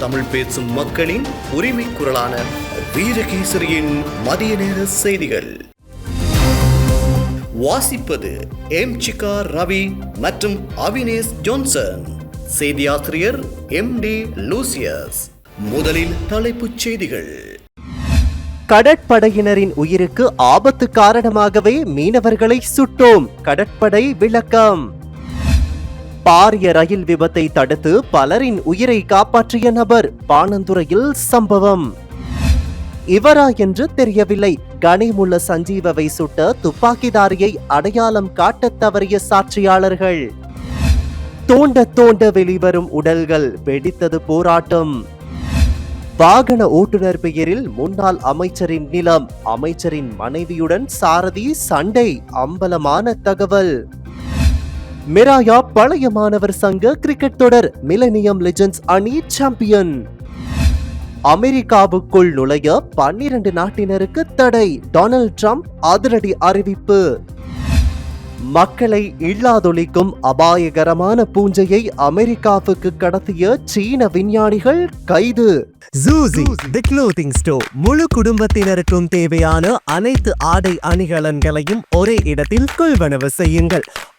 தமிழ் பேசும் மக்களின் உரிமை குரலான வீரகேசரியின் மதிய நேர செய்திகள். வாசிப்பது எம் சிகா ரவி மற்றும் அவினேஷ் ஜோன்சன். செய்தியாசிரியர் எம் டி லூசியஸ். முதலில் தலைப்புச் செய்திகள். கடற்படையினரின் உயிருக்கு ஆபத்து காரணமாகவே மீனவர்களை சுட்டோம். கடற்படை விளக்கம். பாரிய ரயில் விபத்தை தடுத்து பலரின் உயிரை காப்பாற்றிய நபர் பானந்துறையில் சம்பவம். இவரா என்று தெரியவில்லை. கனிமுள்ள சஞ்சீவவை சுட்ட துப்பாக்கிதாரியை அடையாளம் காட்டத் தவறிய சாட்சியாளர்கள். தோண்ட தோண்ட வெளிவரும் உடல்கள் வெடித்தது போராட்டம். வாகன ஓட்டுநர் பெயரில் முன்னாள் அமைச்சரின் நிலம் அமைச்சரின் மனைவியுடன் சாரதி சண்டை அம்பலமான தகவல். மிராயா பழைய மாணவர் சங்க கிரிக்கெட் தொடர் மிலனியம் லெஜெண்ட்ஸ் அணி சாம்பியன் அமெரிக்காவுக்குள் நுழைய பன்னிரண்டு நாட்டினருக்கு தடை டொனால்ட் ட்ரம்ப் அதிரடி அறிவிப்பு. மக்களை இல்லாதொழிக்கும் அபாயகரமான பூஞ்சையை அமெரிக்காவுக்கு கடத்திய சீன விஞ்ஞானிகள் கைது. ஜூசி தி க்ளோத்திங் ஸ்டோர் முழு குடும்பத்தினருக்கும் தேவையான அனைத்து ஆடை அணிகலன்களையும் ஒரே இடத்தில் கொள்வனவு செய்யுங்கள்.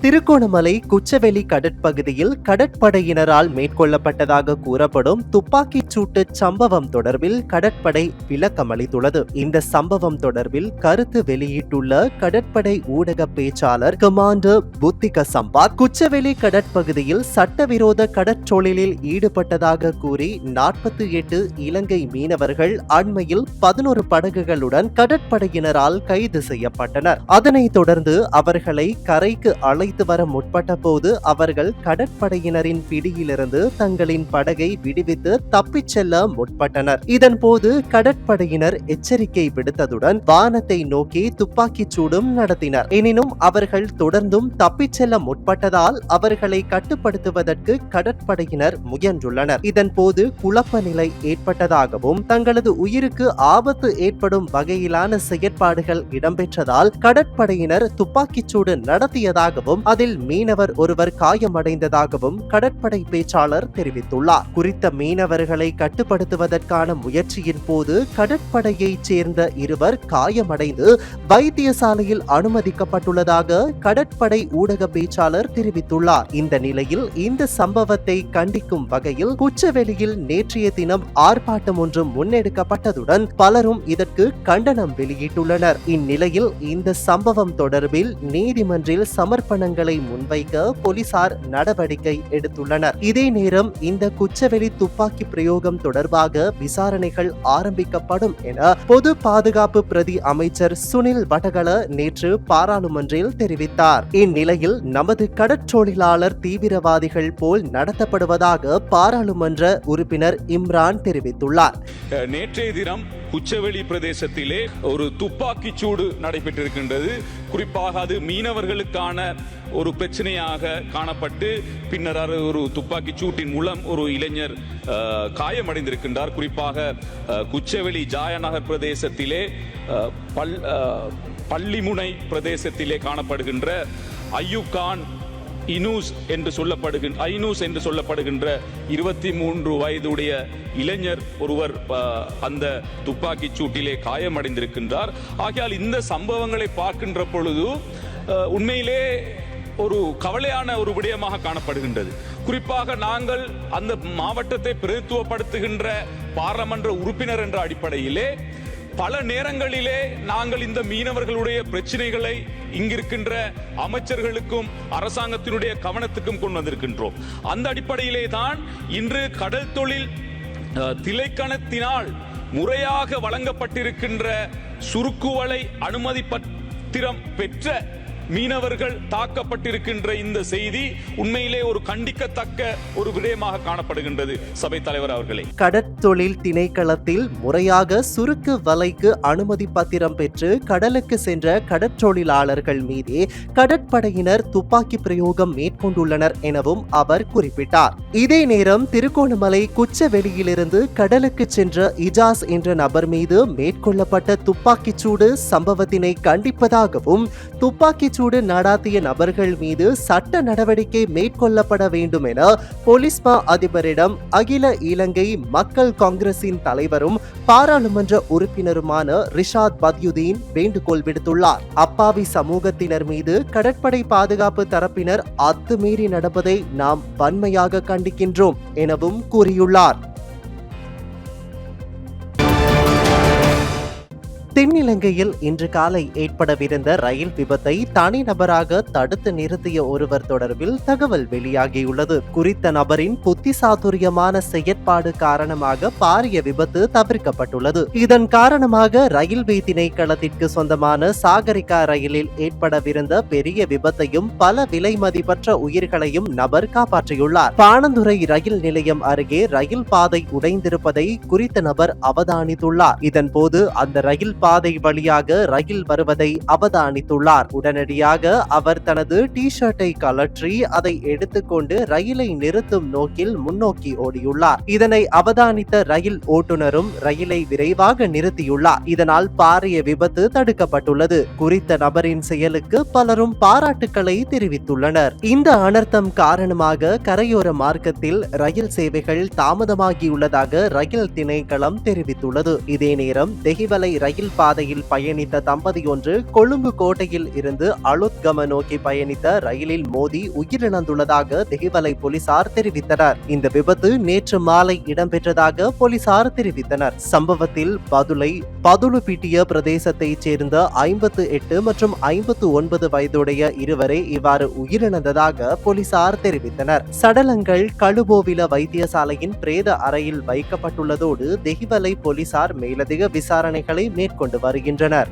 திருகோணமலை குச்சவெளி கடற்பகுதியில் கடற்படையினரால் மேற்கொள்ளப்பட்டதாக கூறப்படும் துப்பாக்கிச் சூட்டு சம்பவம் தொடர்பில் கடற்படை விளக்கம் அளித்துள்ளது. இந்த சம்பவம் தொடர்பில் கருத்து வெளியிட்டுள்ள கடற்படை ஊடக பேச்சாளர் கமாண்டர் புத்திக சம்பாத் குச்சவெளி கடற்பகுதியில் சட்டவிரோத கடற்றொழிலில் ஈடுபட்டதாக கூறி நாற்பத்தி எட்டு இலங்கை மீனவர்கள் அண்மையில் பதினோரு படகுகளுடன் கடற்படையினரால் கைது செய்யப்பட்டனர். அதனைத் தொடர்ந்து அவர்களை கரைக்கு அழைத்து வர முற்பட்ட போது அவர்கள் கடற்படையினரின் பிடியிலிருந்து தங்களின் படகை விடுவித்து தப்பிச் செல்ல முற்பட்டனர். இதன் போது கடற்படையினர் எச்சரிக்கை விடுத்ததுடன் வானத்தை நோக்கி துப்பாக்கிச் சூடும் நடத்தினர். எனினும் அவர்கள் தொடர்ந்தும் தப்பிச் செல்ல முற்பட்டதால் அவர்களை கட்டுப்படுத்துவதற்கு கடற்படையினர் முயன்றுள்ளனர். இதன் போது குழப்ப நிலை ஏற்பட்டதாகவும் தங்களது உயிருக்கு ஆபத்து ஏற்படும் வகையிலான செயற்பாடுகள் இடம்பெற்றதால் கடற்படையினர் துப்பாக்கிச் சூடு என்றாலும் அதில் மீனவர் ஒருவர் காயமடைந்ததாகவும் கடற்படை பேச்சாளர் தெரிவித்துள்ளார். குறித்த மீனவர்களை கட்டுப்படுத்துவதற்கான முயற்சியின் போது கடற்படையைச் சேர்ந்த இருவர் காயமடைந்து வைத்தியசாலையில் அனுமதிக்கப்பட்டுள்ளதாக கடற்படை ஊடக பேச்சாளர் தெரிவித்துள்ளார். இந்த நிலையில் இந்த சம்பவத்தை கண்டிக்கும் வகையில் குச்சவெளியில் நேற்றைய தினம் ஆர்ப்பாட்டம் ஒன்று முன்னெடுக்கப்பட்டதுடன் பலரும் இதற்கு கண்டனம் வெளியிட்டுள்ளனர். இந்நிலையில் இந்த சம்பவம் தொடர்பில் நீதிமன்றில் சமர்ப்பண சமர்ப்பணங்களை முன்வைக்க போலீசார் நடவடிக்கை எடுத்துள்ளனர். இதே நேரம் இந்த குச்சவெளி துப்பாக்கி பிரயோகம் தொடர்பாக விசாரணைகள் ஆரம்பிக்கப்படும் என பொது பாதுகாப்பு பிரதி அமைச்சர் சுனில் வடகல நேற்று பாராளுமன்றில் தெரிவித்தார். இந்நிலையில் நமது கடற்றொழிலாளர் தீவிரவாதிகள் போல் நடத்தப்படுவதாக பாராளுமன்ற உறுப்பினர் இம்ரான் தெரிவித்துள்ளார். நேற்றைய தினம் குச்சவெளி பிரதேசத்திலே ஒரு துப்பாக்கி சூடு நடைபெற்றிருக்கின்றது. குறிப்பாக அது மீனவர்களுக்கான ஒரு பிரச்சனையாக காணப்பட்டு பின்னர் அது ஒரு துப்பாக்கிச் சூட்டின் மூலம் ஒரு இளைஞர் காயமடைந்திருக்கின்றார். குறிப்பாக குச்சவெளி ஜாயநகர் பிரதேசத்திலே பல் பள்ளிமுனை பிரதேசத்திலே காணப்படுகின்ற ஐயூப் கான் இனூஸ் என்று சொல்லப்படுகின்ற ஐனூஸ் என்று சொல்லப்படுகின்ற இருபத்தி மூன்று வயதுடைய இளைஞர் ஒருவர் அந்த துப்பாக்கிச் சூட்டிலே காயமடைந்திருக்கின்றார். ஆகையால் இந்த சம்பவங்களை பார்க்கின்ற பொழுது உண்மையிலே ஒரு கவலையான ஒரு விடயமாக காணப்படுகின்றது. குறிப்பாக நாங்கள் அந்த மாவட்டத்தை பிரதித்துவப்படுத்துகின்ற பாராளுமன்ற உறுப்பினர் என்ற அடிப்படையிலே பல நேரங்களிலே நாங்கள் இந்த மீனவர்களுடைய பிரச்சனைகளை இங்கிருக்கின்ற அமைச்சர்களுக்கும் அரசாங்கத்தினுடைய கவனத்துக்கும் கொண்டு வந்திருக்கின்றோம். அந்த அடிப்படையிலே தான் இன்று கடல் தொழில் திலைக்கணத்தினால் முறையாக வழங்கப்பட்டிருக்கின்ற சுருக்குவலை அனுமதி பத்திரம் பெற்ற மீனவர்கள் தாக்கப்பட்டிருக்கின்ற இந்த செய்தி உண்மையிலே ஒரு கண்டிக்கத்தக்க ஒரு விடயமாக காணப்படுகின்றது. சபை தலைவர் அவர்களே. கடற்தொழில் திணைக்களத்தில் முறையாக சுருக்கு வலைக்கு அனுமதி பத்திரம் பெற்று கடலுக்கு சென்ற கடற்றொழிலாளர்கள் மீதே கடற்படையினர் துப்பாக்கி பிரயோகம் மேற்கொண்டுள்ளனர் எனவும் அவர் குறிப்பிட்டார். இதே நேரம் திருகோணமலை குச்சவெளியிலிருந்து கடலுக்கு சென்ற இஜாஸ் என்ற நபர் மீது மேற்கொள்ளப்பட்ட துப்பாக்கிச்சூடு சம்பவத்தினை கண்டிப்பதாகவும் துப்பாக்கி துப்பாக்கிச்சூடு நடாத்திய நபர்கள் மீது சட்ட நடவடிக்கை மேற்கொள்ளப்பட வேண்டும் என போலீஸ் மா அதிபரிடம் அகில இலங்கை மக்கள் காங்கிரசின் தலைவரும் பாராளுமன்ற உறுப்பினருமான ரிஷாத் பத்யுதீன் வேண்டுகோள் விடுத்துள்ளார். அப்பாவி சமூகத்தினர் மீது கடற்படை பாதுகாப்பு தரப்பினர் அத்துமீறி நடப்பதை நாம் வன்மையாக கண்டிக்கின்றோம் எனவும் கூறியுள்ளார். தென்னிலங்கையில் இன்று காலை ஏற்படவிருந்த ரயில் விபத்தை தனிநபராக தடுத்து நிறுத்திய ஒருவர் தொடர்பில் தகவல் வெளியாகியுள்ளது. குறித்த நபரின் புத்திசாதுரியமான செயற்பாடு காரணமாக பாரிய விபத்து தவிர்க்கப்பட்டுள்ளது. இதன் காரணமாக ரயில்வே திணைக்களத்திற்கு சொந்தமான சாகரிகா ரயிலில் ஏற்படவிருந்த பெரிய விபத்தையும் பல விலை மதிப்பற்ற உயிர்களையும் நபர் காப்பாற்றியுள்ளார். பாணந்துறை ரயில் நிலையம் அருகே ரயில் பாதை உடைந்திருப்பதை குறித்த நபர் அவதானித்துள்ளார். இதன்போது அந்த ரயில் பாதை வழியாக ரயில் வருவதை அவதானித்துள்ளார். உடனடியாக அவர் தனது டி ஷர்ட்டை கலற்றி அதை எடுத்துக்கொண்டு ரயிலை நிறுத்தும் நோக்கில் முன்னோக்கி ஓடியுள்ளார். இதனை அவதானித்த ரயில் ஓட்டுநரும் ரயிலை விரைவாக நிறுத்தியுள்ளார். இதனால் பாரிய விபத்து தடுக்கப்பட்டுள்ளது. குறித்த நபரின் செயலுக்கு பலரும் பாராட்டுக்களை தெரிவித்துள்ளனர். இந்த அனர்த்தம் காரணமாக கரையோர மார்க்கத்தில் ரயில் சேவைகள் தாமதமாகியுள்ளதாக ரயில் திணைக்களம் தெரிவித்துள்ளது. இதே நேரம் தெஹிவலை ரயில் பாதையில் பயணித்த தம்பதி ஒன்று கொழும்பு கோட்டையில் இருந்து அலுத்கம நோக்கி பயணித்த ரயிலில் மோதி உயிரிழந்துள்ளதாக தேவலை போலீசார் தெரிவித்தனர். இந்த விபத்து நேற்று மாலை இடம்பெற்றதாக போலீசார் தெரிவித்தனர். சம்பவத்தில் பதுளை பதுளுப்பிட்டிய பிரதேசத்தைச் சேர்ந்த ஐம்பத்து எட்டு மற்றும் ஐம்பத்து ஒன்பது வயதுடைய இருவரை இவ்வாறு உயிரிழந்ததாக போலீசார் தெரிவித்தனர். சடலங்கள் கழுபோவில வைத்தியசாலையின் பிரேத அறையில் வைக்கப்பட்டுள்ளதோடு தெஹிவலை போலீசார் மேலதிக விசாரணைகளை மேற்கொண்டு வருகின்றனர்.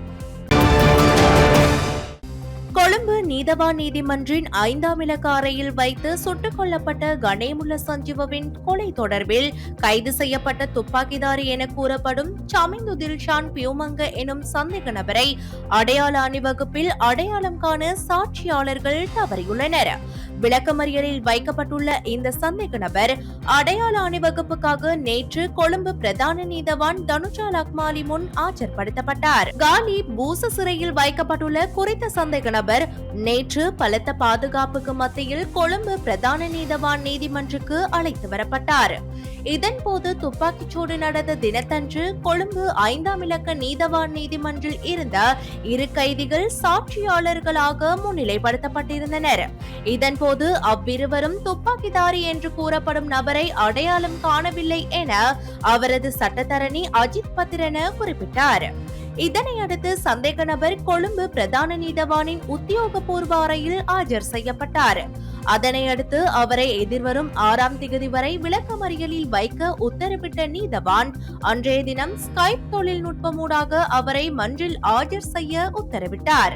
கொழும்பு நீதவான் நீதிமன்றின் ஐந்தாம் இலக்க அறையில் வைத்து சுட்டுக் கொல்லப்பட்ட கணேமுல்ல சஞ்சீவவின் கொலை தொடர்பில் கைது செய்யப்பட்ட துப்பாக்கிதாரி என கூறப்படும் சமிந்து தில்ஷான் பியூமங்க எனும் சந்தேக நபரை அடையாள அணிவகுப்பில் அடையாளம் காண சாட்சியாளர்கள் தவறியுள்ளனர். விளக்கமறியலில் வைக்கப்பட்டுள்ள இந்த சந்தேக நபர் அடையாள அணிவகுப்புக்காக நேற்று கொழும்பு பிரதான நீதவான் தனுஷா லக்மாலி முன் ஆஜர்படுத்தப்பட்டார். காலி பூச சிறையில் வைக்கப்பட்டுள்ள குறித்த சந்தேக நபர் நேற்று பலத்த பாதுகாப்புக்கு மத்தியில் கொழும்பு பிரதான நீதவான் நீதிமன்றுக்கு அழைத்து வரப்பட்டார். இதன்போது துப்பாக்கிச்சூடு நடந்த தினத்தன்று கொழும்பு ஐந்தாம் இலக்க நீதவான் நீதிமன்றில் இருந்த இரு கைதிகள் சாட்சியாளர்களாக முன்னிலைப்படுத்தப்பட்டிருந்தனர். இதன்போது அவ்விருவரும் துப்பாக்கிதாரி என்று கூறப்படும் நபரை அடையாளம் காணவில்லை என அவரது சட்டத்தரணி அஜித் பத்திரன குறிப்பிட்டார். இதனையடுத்து சந்தேக நபர் கொழும்பு பிரதான நீதவானின் உத்தியோகபூர்வ அறையில் ஆஜர் செய்யப்பட்டார். அதனையடுத்து அவரை எதிர்வரும் ஆறாம் திகதி வரை விளக்கமறியலில் வைக்க உத்தரவிட்ட நீதவான் அன்றைய தினம் ஸ்கைப் தொழில்நுட்பமூடாக அவரை மன்றில் ஆஜர் செய்ய உத்தரவிட்டார்.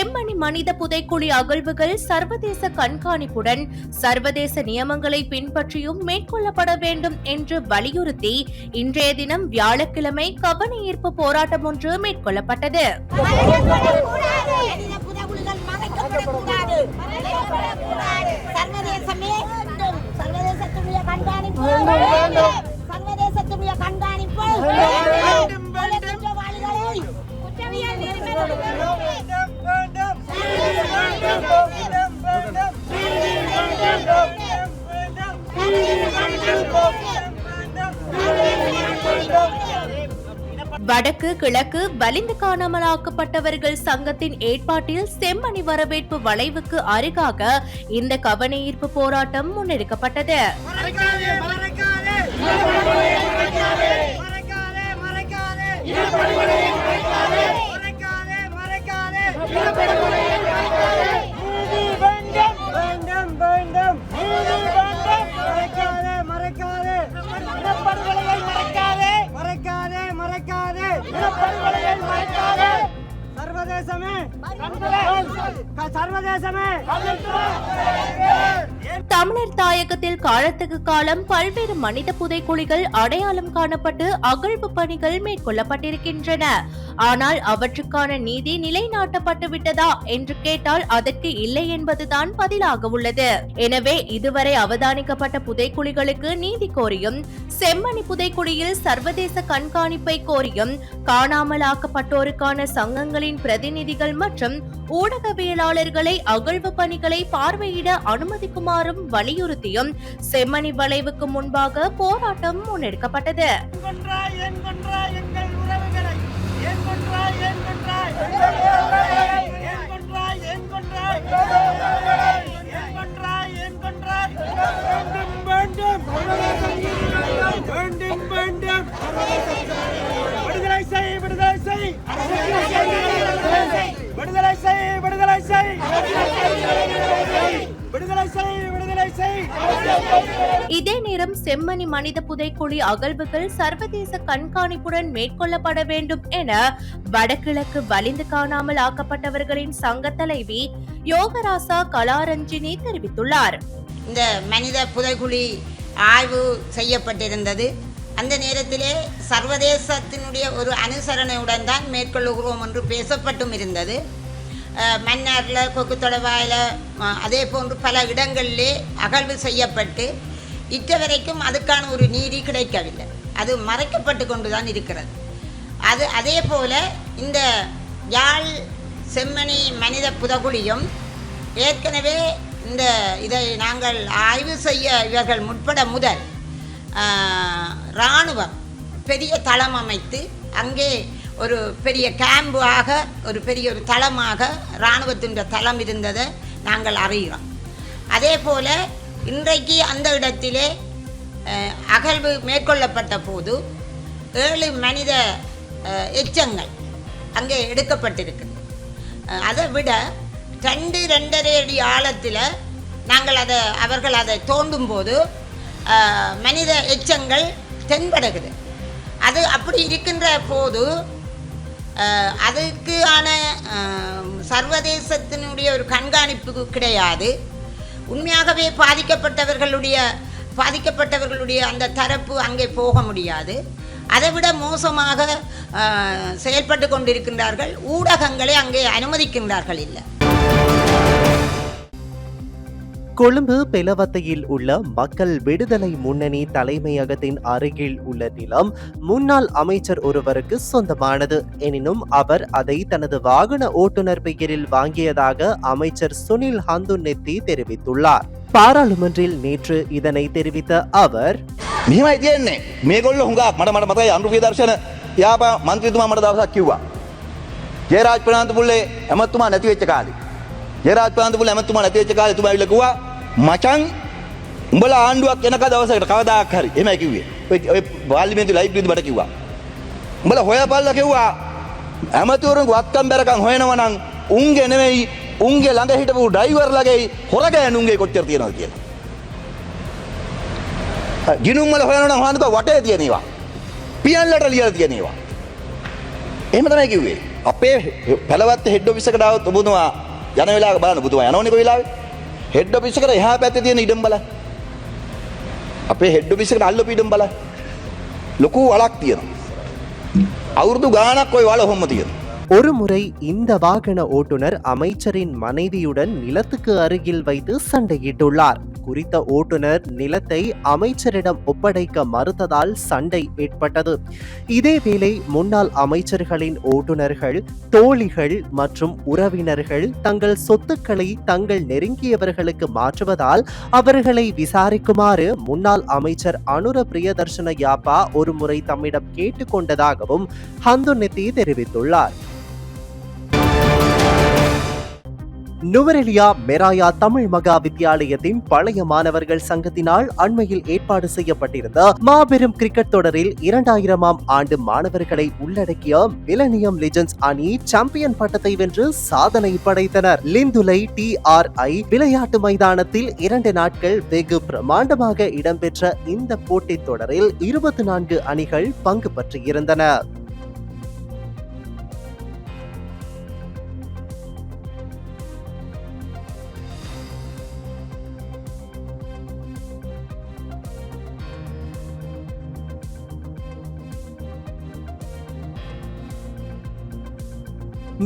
செம்மணி மனித புதைக்குழி அகழ்வுகள் சர்வதேச கண்காணிப்புடன் சர்வதேச நியமங்களை பின்பற்றியும் மேற்கொள்ளப்பட வேண்டும் என்று வலியுறுத்தி இன்றைய தினம் வியாழக்கிழமை கவன ஈர்ப்பு போராட்டம் ஒன்று மேற்கொள்ளப்பட்டது. சர்வதேசமே. சர்வதேசத்துடைய கண்காணிப்பு சர்வதேசத்துடைய கண்காணிப்பு குற்றவியல் வடக்கு கிழக்கு வலிந்து காணாமலாக்கப்பட்டவர்கள் சங்கத்தின் ஏற்பாட்டில் செம்மணி வரவேற்பு வளைவுக்கு அருகாக இந்த கவன ஈர்ப்பு போராட்டம் முன்னெடுக்கப்பட்டது. மறைக்காதே. சர்வதேசமே சர்வதேசமே தமிழர் தாயகத்தில் காலத்துக்கு காலம் பல்வேறு மனித புதைக்குழிகள் அடையாளம் காணப்பட்டு அகழ்வு பணிகள் மேற்கொள்ளப்பட்டிருக்கின்றன. ஆனால் அவற்றுக்கான நீதி நிலைநாட்டப்பட்டு விட்டதா என்று கேட்டால் அதற்கு இல்லை என்பதுதான் பதிலாக உள்ளது. எனவே இதுவரை அவதானிக்கப்பட்ட புதைக்குழிகளுக்கு நீதி கோரியும் செம்மணி புதைக்குழியில் சர்வதேச கண்காணிப்பை கோரியும் காணாமலாக்கப்பட்டோருக்கான சங்கங்களின் பிரதிநிதிகள் மற்றும் ஊடகவியலாளர்களை அகழ்வு பணிகளை பார்வையிட அனுமதிக்குமாறும் வலியுறுத்தியும் செம்மணி வளைவுக்கு முன்பாக போராட்டம் முன்னெடுக்கப்பட்டது. விடுதலை செய் விடுதலை செய். விடுதலை செய் விடுதலை இதே நேரம் செம்மணி மனித புதைக்குழி அகழ்வுகள் சர்வதேச கண்காணிப்புடன் மேற்கொள்ளப்பட வேண்டும் என வடகிழக்கு வலிந்து காணாமல் ஆக்கப்பட்டவர்களின் சங்க தலைவி யோகராசா கலாரஞ்சினி தெரிவித்துள்ளார். இந்த மனித புதைகுழி ஆய்வு செய்யப்பட்டிருந்தது. அந்த நேரத்திலே சர்வதேசத்தினுடைய ஒரு அனுசரணையுடன் தான் மேற்கொள்ளுகிறோம் என்று பேசப்பட்டும் இருந்தது. மன்னாரில் மன்னாரில் கொக்குத்தொடவாயில் அதே போன்று பல இடங்களிலே அகழ்வு செய்யப்பட்டு இட்ட வரைக்கும் அதுக்கான ஒரு நீதி கிடைக்கவில்லை. அது மறைக்கப்பட்டு கொண்டு தான் இருக்கிறது. அது அதே போல் இந்த யாழ் செம்மணி மனித புதகுழியும் ஏற்கனவே இந்த இதை நாங்கள் ஆய்வு செய்ய இவர்கள் முற்பட முதல் இராணுவம் பெரிய தளம் அமைத்து அங்கே ஒரு பெரிய கேம்பாக ஒரு பெரிய ஒரு தளமாக இராணுவத்தின் தளம் இருந்ததை நாங்கள் அறிகிறோம். அதே போல் இன்றைக்கு அந்த இடத்திலே அகழ்வு மேற்கொள்ளப்பட்ட போது ஏழு மனித எச்சங்கள் அங்கே எடுக்கப்பட்டிருக்கு அதை விட ரெண்டு ரெண்டரை அடி ஆழத்தில் நாங்கள் அதை அவர்கள் அதை தோண்டும் போது மனித எச்சங்கள் தென்படுகுது அது அப்படி இருக்கின்ற போது அதுக்கான சர்வதேசத்தினுடைய ஒரு கண்காணிப்பு கிடையாது. உண்மையாகவே பாதிக்கப்பட்டவர்களுடைய பாதிக்கப்பட்டவர்களுடைய அந்த தரப்பு அங்கே போக முடியாது. அதைவிட மோசமாக செயல்பட்டு கொண்டிருக்கின்றார்கள். ஊடகங்களை அங்கே அனுமதிக்கின்றார்கள் இல்லை. கொழும்பு பெலவத்தையில் உள்ள மக்கள் விடுதலை முன்னணி தலைமையகத்தின் அருகில் உள்ள நிலம் முன்னாள் அமைச்சர் ஒருவருக்கு சொந்தமானது எனினும் அவர் அதை தனது வாகன ஓட்டுநர் பெயரில் வாங்கியதாக அமைச்சர் சுனில் ஹந்துநெத்தி தெரிவித்துள்ளார் பாராளுமன்றில் நேற்று இதனை தெரிவித்த அவர் මෙහෙමයි තියෙන්නේ මේගොල්ල හුඟක් මට මට මතකයි අනුරුපිය දර්ශන යාප මන්ත්‍රීතුමා මට දවසක් කිව්වා ජයරාජ් ප්‍රනාන්දුපුල්ලේ ඇමතුමා නැති වෙච්ච කාලේ ජයරාජ් ප්‍රනාන්දුපුල්ලේ ඇමතුමා නැති වෙච්ච කාලේ එතුමා ඇවිල්ලා කිව්වා මචං උඹලා ආණ්ඩුවක් එනක දවසකට කවදාක් හරි. එහෙමයි කිව්වේ. ඔය ඔය පාර්ලිමේන්තු ලයිබ්‍රරියේදී මට කිව්වා. උඹලා හොයපල්ලා කිව්වා ඇමතිවරුන්ගේ වත්කම් බැරකම් හොයනවා නම් උන්ගේ නෙමෙයි උන්ගේ ළඟ හිටපු ඩ්‍රයිවර්ලගේ හොරගෑනුන්ගේ කොච්චර තියෙනවද කියලා. ගිනුම්වල හොයනට හොඳක වටේ තියෙනවා පියල්ලට ලියල තියෙනවා එහෙම තමයි කිව්වේ. අපේ පැලවත් හෙඩ් ඔෆිසකට આવත් ඔබතුමා යන වෙලාවක බලන්න ඔබතුමා යනෝනේ කොයි වෙලාවේ? හෙඩ් ඔෆිසකට එහා පැත්තේ තියෙන ඉඩම් බලන්න අපේ හෙඩ් ඔෆිසකට අල්ලපු ඉඩම් බලන්න ලොකු වලක් තියෙනවා අවුරුදු ගාණක් ওই වල ඔහොම තියෙනවා ஒருமுறை இந்த வாகன ஓட்டுநர் அமைச்சரின் மனைவியுடன் நிலத்துக்கு அருகில் வைத்து சண்டையிட்டுள்ளார் குறித்த ஓட்டுநர் நிலத்தை அமைச்சரிடம் ஒப்படைக்க மறுத்ததால் சண்டை ஏற்பட்டது. இதேவேளை முன்னாள் அமைச்சர்களின் ஓட்டுநர்கள் தோழிகள் மற்றும் உறவினர்கள் தங்கள் சொத்துக்களை தங்கள் நெருங்கியவர்களுக்கு மாற்றுவதால் அவர்களை விசாரிக்குமாறு முன்னாள் அமைச்சர் அனுர பிரியதர்ஷன யாப்பா ஒருமுறை தம்மிடம் கேட்டுக்கொண்டதாகவும் ஹந்துநித்தி தெரிவித்துள்ளார். நுவரெலியா மெராயா தமிழ் மகா வித்தியாலயத்தின் பழைய மாணவர்கள் சங்கத்தினால் அண்மையில் ஏற்பாடு செய்யப்பட்டிருந்த மாபெரும் கிரிக்கெட் தொடரில் இரண்டாயிரமாம் ஆண்டு மாணவர்களை உள்ளடக்கிய மிலனியம் லெஜண்ட்ஸ் அணி சாம்பியன் பட்டத்தை வென்று சாதனை படைத்தனர். லிந்துலை டி ஆர் ஐ விளையாட்டு மைதானத்தில் இரண்டு நாட்கள் வெகு பிரமாண்டமாக இடம்பெற்ற இந்த போட்டித் தொடரில் இருபத்தி நான்கு அணிகள் பங்கு பற்றியிருந்தன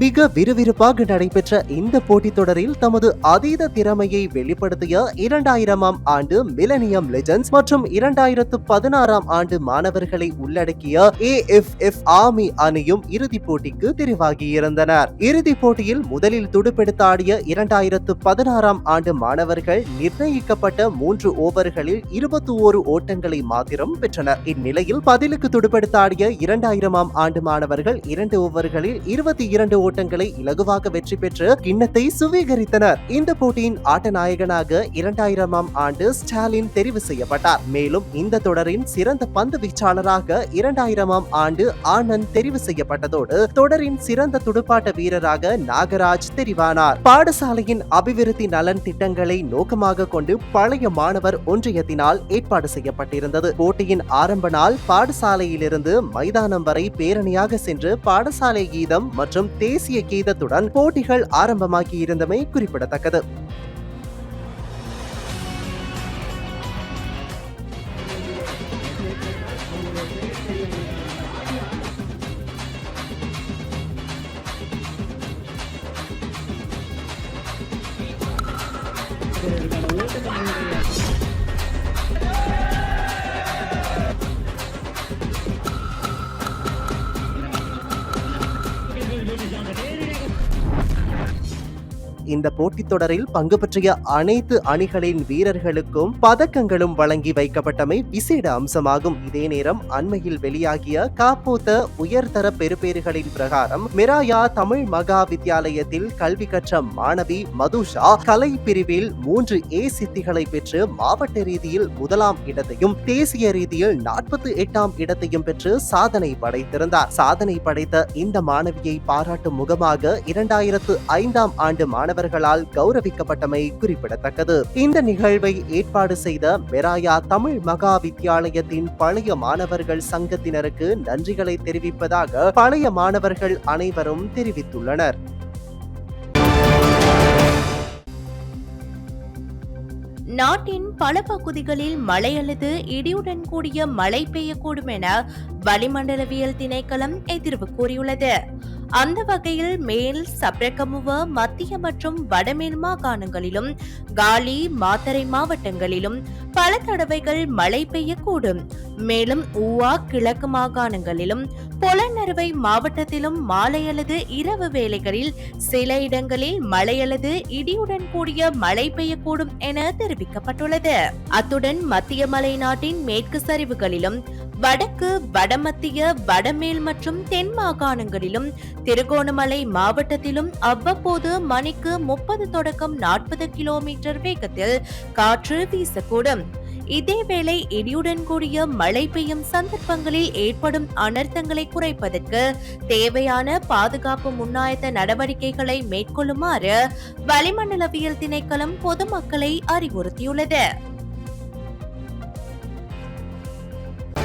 மிக விறுவிறுப்பாக நடைபெற்ற இந்த போட்டித் தொடரில் தமது அதீத திறமையை வெளிப்படுத்திய இரண்டாயிரமாம் ஆண்டு மிலனியம் லெஜன்ஸ் மற்றும் இரண்டாயிரத்து பதினாறாம் ஆண்டு மாணவர்களை உள்ளடக்கிய ஏஎஃப்எஃப் ஆர்மி அணியும் இறுதிப் போட்டிக்கு தெரிவாகியிருந்தனர் இறுதிப் போட்டியில் முதலில் துடுப்பெடுத்தாடிய இரண்டாயிரத்து பதினாறாம் ஆண்டு மாணவர்கள் நிர்ணயிக்கப்பட்ட மூன்று ஓவர்களில் இருபத்தி ஓரு ஓட்டங்களை மாத்திரம் பெற்றனர். இந்நிலையில் பதிலுக்கு துடுப்பெடுத்தாடிய இரண்டாயிரமாம் ஆண்டு மாணவர்கள் இரண்டு ஓவர்களில் இருபத்தி இரண்டு ஓட்டங்களை இலகுவாக வெற்றி பெற்று கிண்ணத்தை சுவீகரித்தனர். இந்த போட்டியின் ஆட்ட நாயகனாக இரண்டாயிரமாம் ஆண்டு ஸ்டாலின் தெரிவு செய்யப்பட்டார். மேலும் இந்த தொடரின் சிறந்த பந்து வீச்சாளராக இரண்டாயிரமாம் ஆண்டு ஆனந்த் தெரிவு செய்யப்பட்டதோடு தொடரின் சிறந்த துடுப்பாட்ட வீரராக நாகராஜ் தெரிவானார். பாடசாலையின் அபிவிருத்தி நலன் திட்டங்களை நோக்கமாக கொண்டு பழைய மாணவர் ஒன்றியத்தினால் ஏற்பாடு செய்யப்பட்டிருந்தது. போட்டியின் ஆரம்ப நாள் பாடசாலையிலிருந்து மைதானம் வரை பேரணியாக சென்று பாடசாலை கீதம் மற்றும் தேசிய கீதத்துடன் போட்டிகள் ஆரம்பமாகியிருந்தமை குறிப்பிடத்தக்கது. இந்த போட்டித் தொடரில் பங்கு பற்றிய அனைத்து அணிகளின் வீரர்களுக்கும் பதக்கங்களும் வழங்கி வைக்கப்பட்டமை விசேட அம்சமாகும். இதே நேரம் அண்மையில் வெளியாகிய காப்போத்த உயர்தர பெறுபேறுகளின் பிரகாரம் மிராயா தமிழ் மகா வித்தியாலயத்தில் கல்வி கற்ற மாணவி மதுஷா கலை பிரிவில் மூன்று ஏ சித்திகளை பெற்று மாவட்ட ரீதியில் முதலாம் இடத்தையும் தேசிய ரீதியில் நாற்பத்தி எட்டாம் இடத்தையும் பெற்று சாதனை படைத்திருந்தார். சாதனை படைத்த இந்த மாணவியை பாராட்டும் முகமாக இரண்டாயிரத்து ஐந்தாம் ஆண்டு அவர்களால் கௌரவிக்கப்பட்டமை குறிப்பிடத்தக்கது. இந்த நிகழ்வை ஏற்பாடு செய்த மெராயா தமிழ் மகா வித்தியாலயத்தின் பழைய மாணவர்கள் சங்கத்தினருக்கு நன்றிகளை தெரிவிப்பதாக பழைய மாணவர்கள் அனைவரும் தெரிவித்துள்ளனர். நாட்டின் பல பகுதிகளில் மழை அல்லது இடியுடன் கூடிய மழை பெய்யக்கூடும் என வளிமண்டலவியல் திணைக்களம் எதிர்வு கூறியுள்ளது. அந்த வகையில் மேல் சப்ரகமுவ மத்திய மற்றும் வடமேல் மாகாணங்களிலும் காலி மாத்தரை மாவட்டங்களிலும் பல தடவைகள் மழை பெய்யக்கூடும். மேலும் ஊவா கிழக்கு மாகாணங்களிலும் புலநறுவை மாவட்டத்திலும் மாலை அல்லது இரவு வேளைகளில் சில இடங்களில் மழை அல்லது இடியுடன் கூடிய மழை பெய்யக்கூடும் என தெரிவிக்கப்பட்டுள்ளது. அத்துடன் மத்திய மலை நாட்டின் மேற்கு சரிவுகளிலும் வடக்கு வடமத்திய வடமேல் மற்றும் தென் மாகாணங்களிலும் திருகோணமலை மாவட்டத்திலும் அவ்வப்போது மணிக்கு முப்பது தொடக்கம் நாற்பது கிலோமீட்டர் வேகத்தில் காற்று வீசக்கூடும். இதேவேளை இடியுடன் கூடிய மழை பெய்யும் சந்தர்ப்பங்களில் ஏற்படும் அனர்த்தங்களை குறைப்பதற்கு தேவையான பாதுகாப்பு முன்னாயத்த நடவடிக்கைகளை மேற்கொள்ளுமாறு வளிமண்டலவியல் திணைக்களம் பொதுமக்களை அறிவுறுத்தியுள்ளது.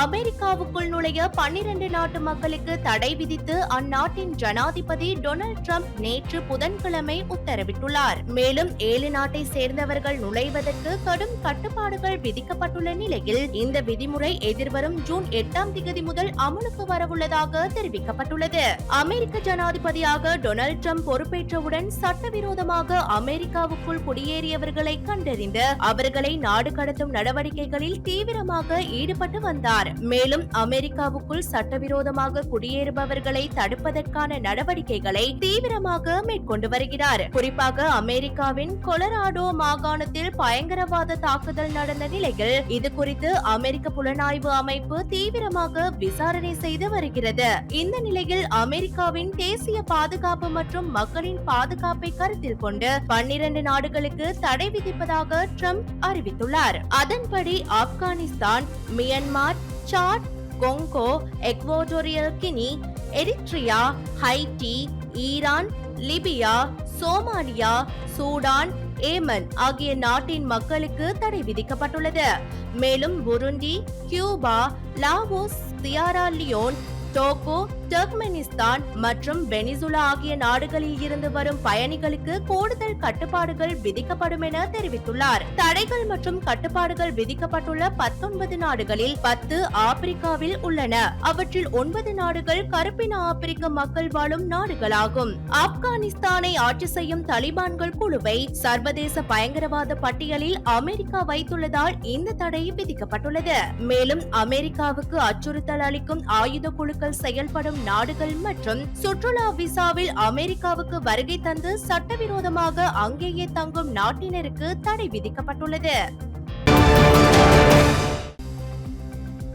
அமெரிக்காவுக்குள் நுழைய பன்னிரண்டு நாட்டு மக்களுக்கு தடை விதித்து அந்நாட்டின் ஜனாதிபதி டொனால்ட் ட்ரம்ப் நேற்று புதன்கிழமை உத்தரவிட்டுள்ளார். மேலும் ஏழு நாட்டை சேர்ந்தவர்கள் நுழைவதற்கு கடும் கட்டுப்பாடுகள் விதிக்கப்பட்டுள்ள நிலையில் இந்த விதிமுறை எதிர்வரும் ஜூன் எட்டாம் திகதி முதல் அமலுக்கு வரவுள்ளதாக தெரிவிக்கப்பட்டுள்ளது. அமெரிக்க ஜனாதிபதியாக டொனால்ட் ட்ரம்ப் பொறுப்பேற்றவுடன் சட்டவிரோதமாக அமெரிக்காவுக்குள் குடியேறியவர்களை கண்டறிந்து அவர்களை நாடு கடத்தும் நடவடிக்கைகளில் தீவிரமாக ஈடுபட்டு வந்தார். கூறினார் மேலும் அமெரிக்காவுக்குள் சட்டவிரோதமாக குடியேறுபவர்களை தடுப்பதற்கான நடவடிக்கைகளை தீவிரமாக மேற்கொண்டு வருகிறார். குறிப்பாக அமெரிக்காவின் கொலராடோ மாகாணத்தில் பயங்கரவாத தாக்குதல் நடந்த நிலையில் இது குறித்து அமெரிக்க புலனாய்வு அமைப்பு தீவிரமாக விசாரணை செய்து வருகிறது. இந்த நிலையில் அமெரிக்காவின் தேசிய பாதுகாப்பு மற்றும் மக்களின் பாதுகாப்பை கருத்தில் கொண்டு பன்னிரண்டு நாடுகளுக்கு தடை விதிப்பதாக ட்ரம்ப் அறிவித்துள்ளார். அதன்படி Afghanistan Myanmar Chad Congo Equatorial Guinea Eritrea Haiti Iran Libya Somalia Sudan Yemen ஆகிய நாட்டின் மக்களுக்கு தடை விதிக்கப்பட்டுள்ளது. மேலும் Burundi Cuba Laos Sierra Leone Togo Turkmenistan மற்றும் வெனிசுலா ஆகிய நாடுகளில் இருந்து வரும் பயணிகளுக்கு கூடுதல் கட்டுப்பாடுகள் விதிக்கப்படும் என தெரிவித்துள்ளார். தடைகள் மற்றும் கட்டுப்பாடுகள் விதிக்கப்பட்டுள்ள பத்தொன்பது நாடுகளில் பத்து ஆப்பிரிக்காவில் உள்ளன. அவற்றில் ஒன்பது நாடுகள் கருப்பின ஆப்பிரிக்க மக்கள் வாழும் நாடுகளாகும். ஆப்கானிஸ்தானை ஆட்சி செய்யும் தலிபான்கள் குழுவை சர்வதேச பயங்கரவாத பட்டியலில் அமெரிக்கா வைத்துள்ளதால் இந்த தடை விதிக்கப்பட்டுள்ளது. மேலும் அமெரிக்காவுக்கு அச்சுறுத்தல் அளிக்கும் ஆயுத குழுக்கள் செயல்படும் நாடுகள் மற்றும் சுற்றுலா விசாவில் அமெரிக்காவுக்கு வருகை தந்து சட்டவிரோதமாக அங்கேயே தங்கும் நாட்டினருக்கு தடை விதிக்கப்பட்டுள்ளது.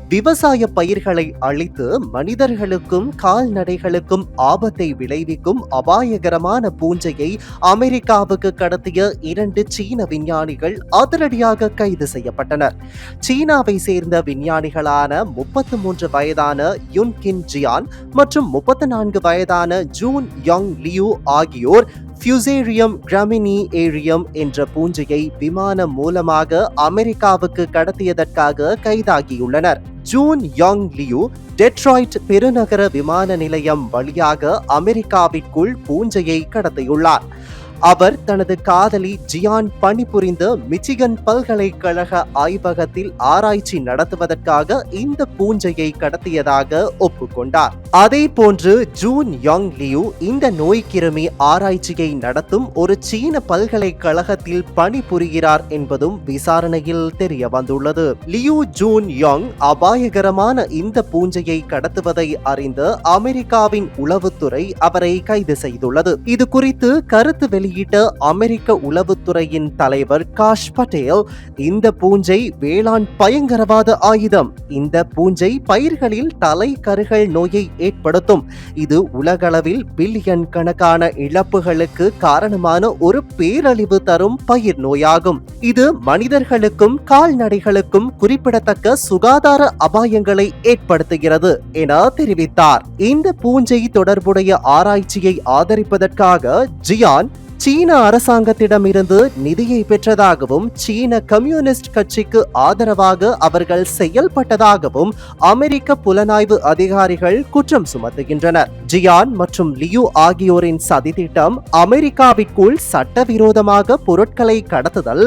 விவசாய பயிர்களை அழித்து மனிதர்களுக்கும் கால்நடைகளுக்கும் ஆபத்தை விளைவிக்கும் அபாயகரமான பூஞ்சையை அமெரிக்காவுக்கு கடத்திய இரண்டு சீன விஞ்ஞானிகள் அதிரடியாக கைது செய்யப்பட்டனர். சீனாவை சேர்ந்த விஞ்ஞானிகளான முப்பத்து மூன்று வயதான யுன் கின் ஜியான் மற்றும் முப்பத்து நான்கு வயதான ஜூன் யங் லியூ ஆகியோர் ஃபியூசேரியம் கிராமினி ஏரியம் என்ற பூஞ்சையை விமானம் மூலமாக அமெரிக்காவுக்கு கடத்தியதற்காக கைதாகியுள்ளனர். ஜூன் யாங் லியூ டெட்ராய்ட் பெருநகர விமான நிலையம் வழியாக அமெரிக்காவிற்குள் பூஞ்சையை கடத்தியுள்ளார். அவர் தனது காதலி ஜியான் பணிபுரிந்த மிச்சிகன் பல்கலைக்கழக ஆய்வகத்தில் ஆராய்ச்சி நடத்துவதற்காக இந்த பூஞ்சையை கடத்தியதாக ஒப்புக்கொண்டார். அதே போன்று ஜூன் யாங் லியூ இந்த நோய்க்கிருமி ஆராய்ச்சியை நடத்தும் ஒரு சீன பல்கலைக்கழகத்தில் பணிபுரிகிறார் என்பதும் விசாரணையில் தெரிய வந்துள்ளது லியூ ஜூன் யாங் அபாயகரமான இந்த பூஞ்சையை கடத்துவதை அறிந்து அமெரிக்காவின் உளவுத்துறை அவரை கைது செய்துள்ளது. இது குறித்து கருத்து வெளி வெளியிட்ட அமெரிக்க உளவுத்துறையின் தலைவர் காஷ் பட்டேல் இந்த பூஞ்சை வேளாண் பயங்கரவாத ஆயுதம். இந்த பூஞ்சை பயிர்களில் தலை கருகள் நோயை ஏற்படுத்தும். இது உலகளவில் பில்லியன் கணக்கான இழப்புகளுக்கு காரணமான ஒரு பேரழிவு தரும் பயிர் நோயாகும். இது மனிதர்களுக்கும் கால்நடைகளுக்கும் குறிப்பிடத்தக்க சுகாதார அபாயங்களை ஏற்படுத்துகிறது என தெரிவித்தார். இந்த பூஞ்சை தொடர்புடைய ஆராய்ச்சியை ஆதரிப்பதற்காக ஜியான் சீன அரசாங்கத்திடமிருந்து நிதியை பெற்றதாகவும் சீன கம்யூனிஸ்ட் கட்சிக்கு ஆதரவாக அவர்கள் செயல்பட்டதாகவும் அமெரிக்க புலனாய்வு அதிகாரிகள் குற்றம் சுமத்துகின்றனர். ஜியான் மற்றும் லியூ ஆகியோரின் சதித்திட்டம் அமெரிக்காவிற்குள் சட்டவிரோதமாக பொருட்களை கடத்துதல்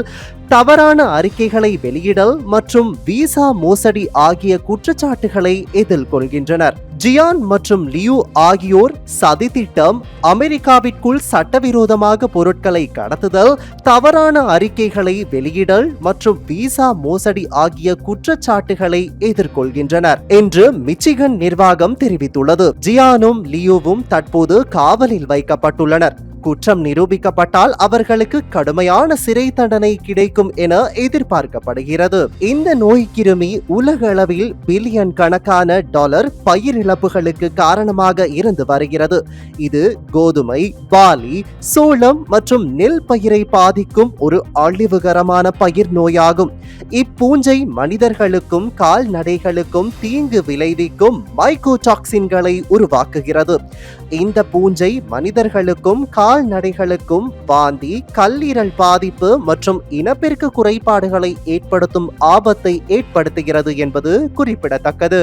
தவறான அறிக்கைகளை வெளியிடல் மற்றும் விசா மோசடி ஆகிய குற்றச்சாட்டுகளை எதிர்கொள்கின்றனர் ஜியான் மற்றும் லியூ ஆகியோர் சதித்திட்டம் அமெரிக்காவிற்குள் சட்டவிரோதமாக பொருட்களை கடத்துதல் தவறான அறிக்கைகளை வெளியிடல் மற்றும் விசா மோசடி ஆகிய குற்றச்சாட்டுகளை எதிர்கொள்கின்றனர் என்று மிச்சிகன் நிர்வாகம் தெரிவித்துள்ளது. ஜியானும் லியூவும் தற்போது காவலில் வைக்கப்பட்டுள்ளனர். குற்றம் நிரூபிக்கப்பட்டால் அவர்களுக்கு கடுமையான சிறை தண்டனை கிடைக்கும் என எதிர்பார்க்கப்படுகிறது. இந்த நோய் கிருமி உலக அளவில் பில்லியன் கணக்கான டாலர் பயிர் இழப்புகளுக்கு காரணமாக இருந்து வருகிறது. இது கோதுமை பாலி சோளம் மற்றும் நெல் பயிரை பாதிக்கும் ஒரு அழிவுகரமான பயிர் நோயாகும். இப்பூஞ்சை மனிதர்களுக்கும் கால்நடைகளுக்கும் தீங்கு விளைவிக்கும் மைக்கோடாக்சின்களை உருவாக்குகிறது. இந்த பூஞ்சை மனிதர்களுக்கும் கால் கால்நடைகளுக்கும் வாந்தி கல்லீரல் பாதிப்பு மற்றும் இனப்பெருக்க குறைபாடுகளை ஏற்படுத்தும் ஆபத்தை ஏற்படுத்துகிறது என்பது குறிப்பிடத்தக்கது.